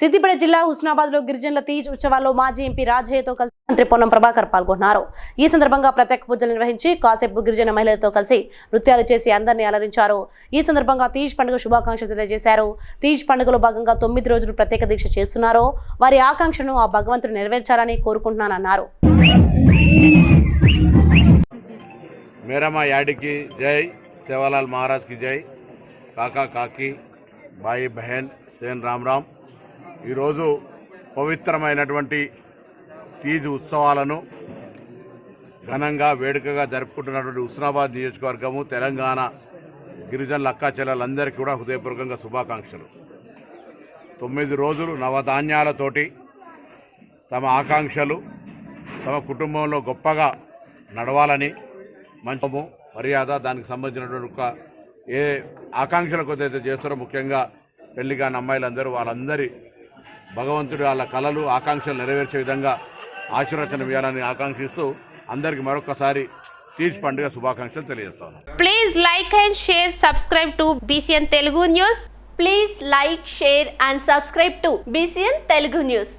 సిద్దిపేట జిల్లా హుస్నాబాద్లో గిరిజనుల తీజ్ ఉత్సవాల్లో మాజీ ఎంపీ రాజయ్యతో కలిసి మంత్రి పొన్నం ప్రభాకర్ పాల్గొన్నారు. ఈ సందర్భంగా ప్రత్యేక పూజలు నిర్వహించి కాసేపు గిరిజన మహిళలతో కలిసి నృత్యాలు చేసి అందరినీ అలరించారు. ఈ సందర్భంగా తీజ్ పండుగ శుభాకాంక్షలు తెలియజేశారు. తీజ్ పండుగలో భాగంగా తొమ్మిది రోజులు ప్రత్యేక దీక్ష చేస్తున్నారు. వారి ఆకాంక్షను ఆ భగవంతుడు నెరవేర్చాలని కోరుకుంటున్నానన్నారు. మేరమ్మ యాడికి జై సేవాలాల్ జై. కాకా కాకి బాయి బహన్ సేన్ రామ్ రామ్. ఈరోజు పవిత్రమైనటువంటి తీజ్ ఉత్సవాలను ఘనంగా వేడుకగా జరుపుకుంటున్నటువంటి హుస్నాబాద్ నియోజకవర్గము తెలంగాణ గిరిజనుల అక్కాచెల్లెలందరికీ కూడా హృదయపూర్వకంగా శుభాకాంక్షలు. తొమ్మిది రోజులు నవధాన్యాలతోటి తమ ఆకాంక్షలు తమ కుటుంబంలో గొప్పగా నడవాలని మంచము మర్యాద దానికి సంబంధించినటువంటి ఒక ఏ ఆకాంక్షల కొద్దైతే చేస్తారో ముఖ్యంగా పెళ్ళి కాని అమ్మాయిలందరూ వాళ్ళందరి భగవంతుడు వాళ్ళ కళలు ఆకాంక్షలు నెరవేర్చే విధంగా ఆశీర్వచనం ఇవ్వాలని ఆకాంక్షిస్తూ అందరికి మరొకసారి తీజ్ పండుగ శుభాకాంక్షలు తెలియజేస్తాను. Please like and share subscribe to BCN Telugu news please like share and subscribe to BCN Telugu news